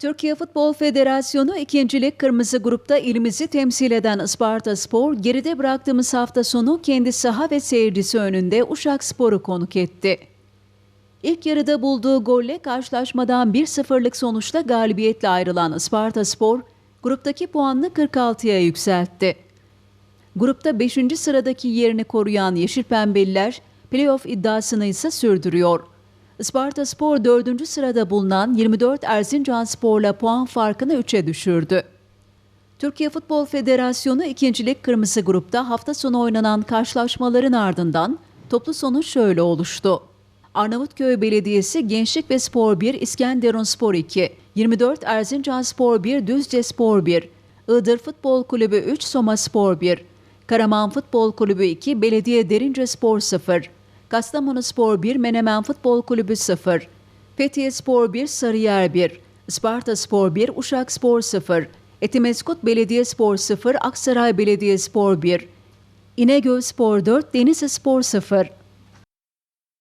Türkiye Futbol Federasyonu 2. Lig Kırmızı Grup'ta ilimizi temsil eden Isparta Spor, geride bıraktığımız hafta sonu kendi saha ve seyircisi önünde Uşak Spor'u konuk etti. İlk yarıda bulduğu golle karşılaşmadan 1-0'lık sonuçta galibiyetle ayrılan Isparta Spor, gruptaki puanını 46'ya yükseltti. Grupta 5. sıradaki yerini koruyan Yeşil Pembeliler, playoff iddiasını ise sürdürüyor. Isparta Spor 4. sırada bulunan 24 Erzincan Spor'la puan farkını 3'e düşürdü. Türkiye Futbol Federasyonu 2. Lig Kırmızı Grup'ta hafta sonu oynanan karşılaşmaların ardından toplu sonuç şöyle oluştu. Arnavutköy Belediyesi Gençlik ve Spor 1, İskenderun Spor 2, 24 Erzincan Spor 1, Düzce Spor 1, Iğdır Futbol Kulübü 3, Soma Spor 1, Karaman Futbol Kulübü 2, Belediye Derince Spor 0, Kastamonu Spor 1, Menemen Futbol Kulübü 0, Fethiye Spor 1, Sarıyer 1, Isparta Spor 1, Uşak Spor 0, Etimeskut Belediye Spor 0, Aksaray Belediye Spor 1, İnegöl Spor 4, Denizli Spor 0,